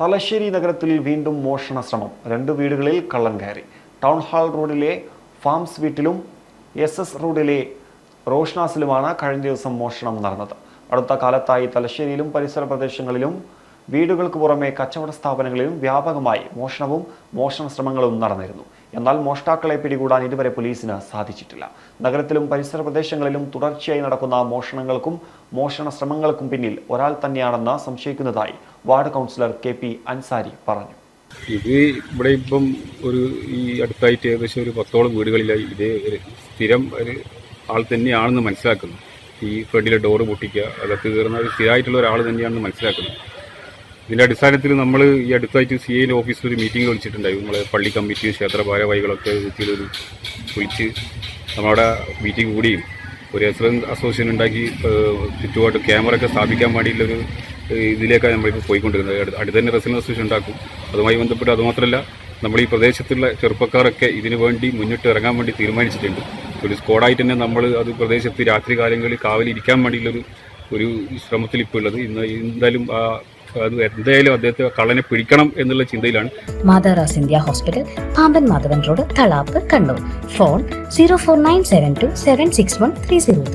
തലശ്ശേരി നഗരത്തിൽ വീണ്ടും മോഷണ ശ്രമം രണ്ട് വീടുകളിൽ കള്ളൻ കയറി. ടൗൺ ഹാൾ റോഡിലെ ഫാംസ് വീട്ടിലും എസ് എസ് റോഡിലെ റോഷ്നാസിലുമാണ് കഴിഞ്ഞ ദിവസം മോഷണം നടന്നത്. അടുത്ത കാലത്തായി തലശ്ശേരിയിലും പരിസര പ്രദേശങ്ങളിലും വീടുകൾക്ക് പുറമെ കച്ചവട സ്ഥാപനങ്ങളിലും വ്യാപകമായി മോഷണവും മോഷണ ശ്രമങ്ങളും നടന്നിരുന്നു. എന്നാൽ മോഷ്ടാക്കളെ പിടികൂടാൻ ഇതുവരെ പോലീസിന് സാധിച്ചിട്ടില്ല. നഗരത്തിലും പരിസര പ്രദേശങ്ങളിലും തുടർച്ചയായി നടക്കുന്ന മോഷണങ്ങൾക്കും മോഷണ ശ്രമങ്ങൾക്കും പിന്നിൽ ഒരാൾ തന്നെയാണെന്ന് സംശയിക്കുന്നതായി ward councillor K P Ansari പറഞ്ഞു. ഇത് ഇവിടെ ഇപ്പം ഒരു ഈ അടുത്തായിട്ട് ഏകദേശം ഒരു പത്തോളം വീടുകളിലായി ഇതേ ഒരു സ്ഥിരം ഒരു ആൾ തന്നെയാണെന്ന് മനസ്സിലാക്കുന്നു. ഈ ഫ്രണ്ടിലെ ഡോറ് പൊട്ടിക്കുക അകത്ത് കയറുന്ന ഒരു സ്ഥിരമായിട്ടുള്ള ഒരാൾ തന്നെയാണെന്ന് മനസ്സിലാക്കുന്നു. ഇതിന്റെ അടിസ്ഥാനത്തിൽ നമ്മൾ ഈ അടുത്തായിട്ട് സി ഐന്റെ ഓഫീസിൽ ഒരു മീറ്റിംഗ് വിളിച്ചിട്ടുണ്ടായി നമ്മളെ പള്ളി കമ്മിറ്റിയും ക്ഷേത്ര ഭാരവാഹികളൊക്കെ വിളിച്ചൊരു വിളിച്ച് നമ്മളവിടെ മീറ്റിംഗ് കൂടിയും ഒരു എസ്രൻ അസോസിയേഷൻ ഉണ്ടാക്കി ചുറ്റുപാട് ക്യാമറ ഒക്കെ സ്ഥാപിക്കാൻ വേണ്ടിയിട്ടുള്ളൊരു ഇതിലേക്കാണ് നമ്മളിപ്പോൾ പോയിക്കൊണ്ടിരുന്നത്. അടുത്ത് തന്നെ റെസിഡൻസ് അസോസിയേഷൻ ഉണ്ടാക്കും. അതുമായി ബന്ധപ്പെട്ട് അതുമാത്രമല്ല നമ്മൾ ഈ പ്രദേശത്തുള്ള ചെറുപ്പക്കാരൊക്കെ ഇതിനു വേണ്ടി മുന്നിട്ട് ഇറങ്ങാൻ വേണ്ടി തീരുമാനിച്ചിട്ടുണ്ട്. ഒരു സ്ക്വാഡായിട്ട് തന്നെ നമ്മൾ അത് പ്രദേശത്ത് രാത്രി കാലങ്ങളിൽ കാവലിരിക്കാൻ വേണ്ടിയുള്ളൊരു ഒരു ശ്രമത്തിൽ ഇപ്പോൾ ഉള്ളത്. ഇന്ന് എന്തായാലും ആ അത് എന്തായാലും അദ്ദേഹത്തെ കള്ളനെ പിടിക്കണം എന്നുള്ള ചിന്തയിലാണ്. മാതാറാസ് India hospital Pamban Madhavan road Thalap Kannur. Phone zero four nine seven two seven six one three zero